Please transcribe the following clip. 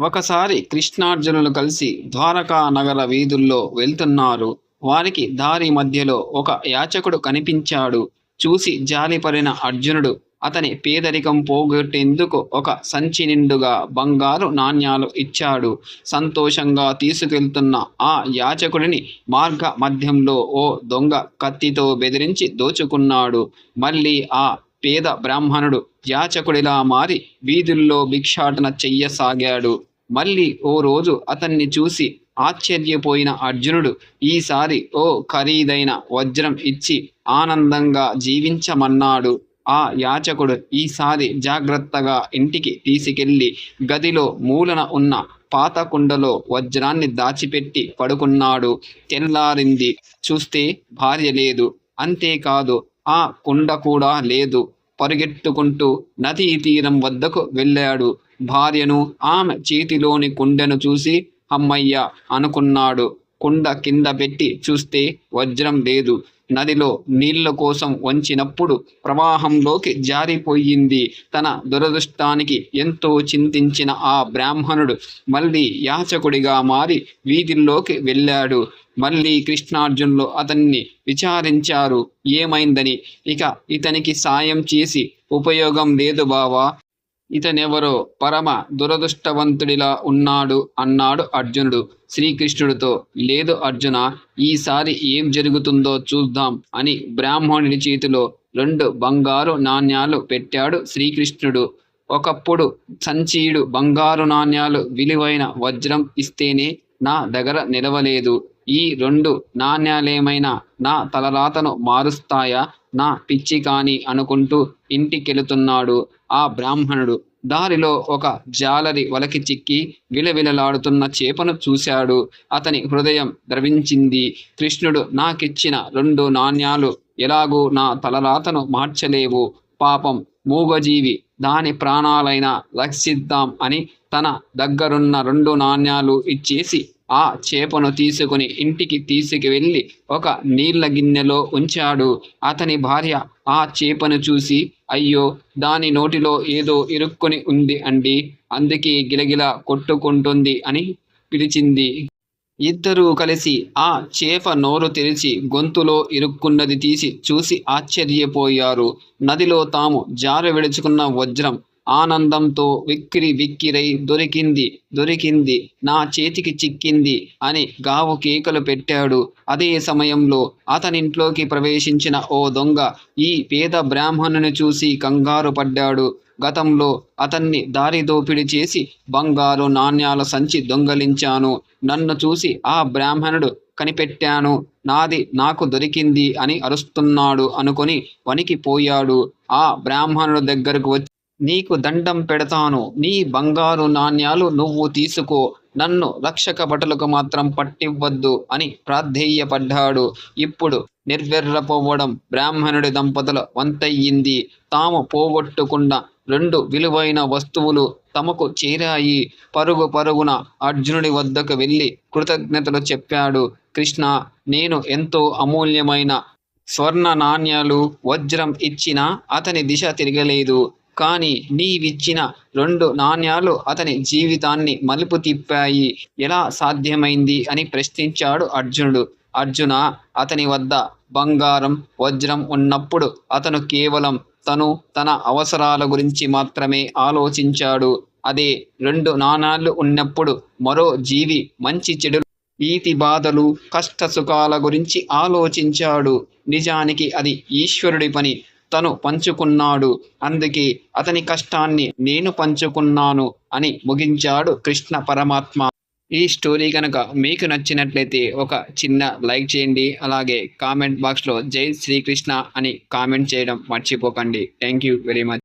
ఒకసారి కృష్ణార్జునులు కలిసి ద్వారకా నగర వీధుల్లో వెళ్తున్నారు. వారికి దారి మధ్యలో ఒక యాచకుడు కనిపించాడు. చూసి జాలిపడిన అర్జునుడు అతని పేదరికం పోగొట్టేందుకు ఒక సంచి నిండుగా బంగారు నాణ్యాలు ఇచ్చాడు. సంతోషంగా తీసుకెళ్తున్న ఆ యాచకుడిని మార్గ మధ్యంలో ఓ దొంగ కత్తితో బెదిరించి దోచుకున్నాడు. మళ్ళీ ఆ పేద బ్రాహ్మణుడు యాచకుడిలా మారి వీధుల్లో భిక్షాటన చెయ్యసాగాడు. మళ్ళీ ఓ రోజు అతన్ని చూసి ఆశ్చర్యపోయిన అర్జునుడు ఈసారి ఓ ఖరీదైన వజ్రం ఇచ్చి ఆనందంగా జీవించమన్నాడు. ఆ యాచకుడు ఈసారి జాగ్రత్తగా ఇంటికి తీసుకెళ్ళి గదిలో మూలన ఉన్న పాత కుండలో వజ్రాన్ని దాచిపెట్టి పడుకున్నాడు. తెల్లారింది చూస్తే భార్య లేదు. అంతేకాదు ఆ కుండ కూడా లేదు. పరిగెట్టుకుంటూ నదీ తీరం వద్దకు వెళ్ళాడు. భార్యను ఆమె చేతిలోని కుండను చూసి అమ్మయ్య అనుకున్నాడు. కుండ కింద పెట్టి చూస్తే వజ్రం లేదు. నదిలో నీళ్ళ కోసం వంచినప్పుడు ప్రవాహంలోకి జారిపోయింది. తన దురదృష్టానికి ఎంతో చింతించిన ఆ బ్రాహ్మణుడు మళ్ళీ యాచకుడిగా మారి వీధుల్లోకి వెళ్ళాడు. మళ్ళీ కృష్ణార్జునులు అతన్ని విచారించారు. ఏమైందని? ఇక ఇతనికి సాయం చేసి ఉపయోగం లేదు బావా. ఇతనెవరో పరమ దురదృష్టవంతుడిలా ఉన్నాడు అన్నాడు అర్జునుడు. శ్రీకృష్ణుడితో లేదు అర్జున ఈసారి ఏం జరుగుతుందో చూద్దాం అని బ్రాహ్మణుడి చేతిలో రెండు బంగారు నాణ్యాలు పెట్టాడు శ్రీకృష్ణుడు. ఒకప్పుడు సంచీయుడు బంగారు నాణ్యాలు విలువైన వజ్రం ఇస్తేనే నా దగ్గర నిలవలేదు. ఈ రెండు నాణ్యాలేమైనా నా తలరాతను మారుస్తాయా? నా పిచ్చి కాని అనుకుంటూ ఇంటికెళుతున్నాడు ఆ బ్రాహ్మణుడు. దారిలో ఒక జాలరి వలకి చిక్కి విలవిలలాడుతున్న చేపను చూశాడు. అతని హృదయం ద్రవించింది. కృష్ణుడు నాకిచ్చిన రెండు నాణ్యాలు ఎలాగూ నా తలరాతను మార్చలేవు. పాపం మూగజీవి దాని ప్రాణాలైనా రక్షిద్దాం అని తన దగ్గరున్న రెండు నాణ్యాలు ఇచ్చేసి ఆ చేపను తీసుకుని ఇంటికి తీసుకువెళ్ళి ఒక నీళ్ళ గిన్నెలో ఉంచాడు. అతని భార్య ఆ చేపను చూసి అయ్యో దాని నోటిలో ఏదో ఇరుక్కుని ఉంది అండి. అందుకే గిలగిల కొట్టుకుంటుంది అని పిలిచింది. ఇద్దరూ కలిసి ఆ చేప నోరు తెరిచి గొంతులో ఇరుక్కున్నది తీసి చూసి ఆశ్చర్యపోయారు. నదిలో తాము జారు విడుచుకున్న వజ్రం ఆనందంతో విక్కిరి విక్కిరై దొరికింది దొరికింది నా చేతికి చిక్కింది అని గావు కేకలు పెట్టాడు. అదే సమయంలో అతనింట్లోకి ప్రవేశించిన ఓ దొంగ ఈ పేద బ్రాహ్మణుని చూసి కంగారు పడ్డాడు. గతంలో అతన్ని దారి దోపిడీ చేసి బంగారు నాణ్యాల సంచి దొంగలించాను. నన్ను చూసి ఆ బ్రాహ్మణుడు కనిపెట్టాను. నాది నాకు దొరికింది అని అరుస్తున్నాడు అనుకొని వణికిపోయాడు. ఆ బ్రాహ్మణుడు దగ్గరకు వచ్చి నీకు దండం పెడతాను. నీ బంగారు నాణ్యాలు నువ్వు తీసుకో. నన్ను రక్షక భటులకు మాత్రం పట్టివ్వద్దు అని ప్రాధేయపడ్డాడు. ఇప్పుడు నిర్వెర్రపోవడం బ్రాహ్మణుడి దంపతుల వంతయ్యింది. తాము పోగొట్టుకున్న రెండు విలువైన వస్తువులు తమకు చేరాయి. పరుగు పరుగున అర్జునుడి వద్దకు వెళ్ళి కృతజ్ఞతలు చెప్పాడు. కృష్ణ నేను ఎంతో అమూల్యమైన స్వర్ణ నాణ్యాలు వజ్రం ఇచ్చినా అతని దిశ తిరగలేదు. కానీ నీవిచ్చిన రెండు నాణ్యాలు అతని జీవితాన్ని మలుపు తిప్పాయి. ఎలా సాధ్యమైంది అని ప్రశ్నించాడు అర్జునుడు. అర్జున అతని వద్ద బంగారం వజ్రం ఉన్నప్పుడు అతను కేవలం తను తన అవసరాల గురించి మాత్రమే ఆలోచించాడు. అదే రెండు నాణాలు ఉన్నప్పుడు మరో జీవి మంచి చెడు ఈతి బాధలు కష్ట సుఖాల గురించి ఆలోచించాడు. నిజానికి అది ఈశ్వరుడి పని. తను పంచుకున్నాడు. అందుకే అతని కష్టాన్ని నేను పంచుకున్నాను అని ముగించాడు కృష్ణ పరమాత్మ. ఈ స్టోరీ కనుక మీకు నచ్చినట్లయితే ఒక చిన్న లైక్ చేయండి. అలాగే కామెంట్ బాక్స్లో జై శ్రీకృష్ణ అని కామెంట్ చేయడం మర్చిపోకండి. Thank you very much.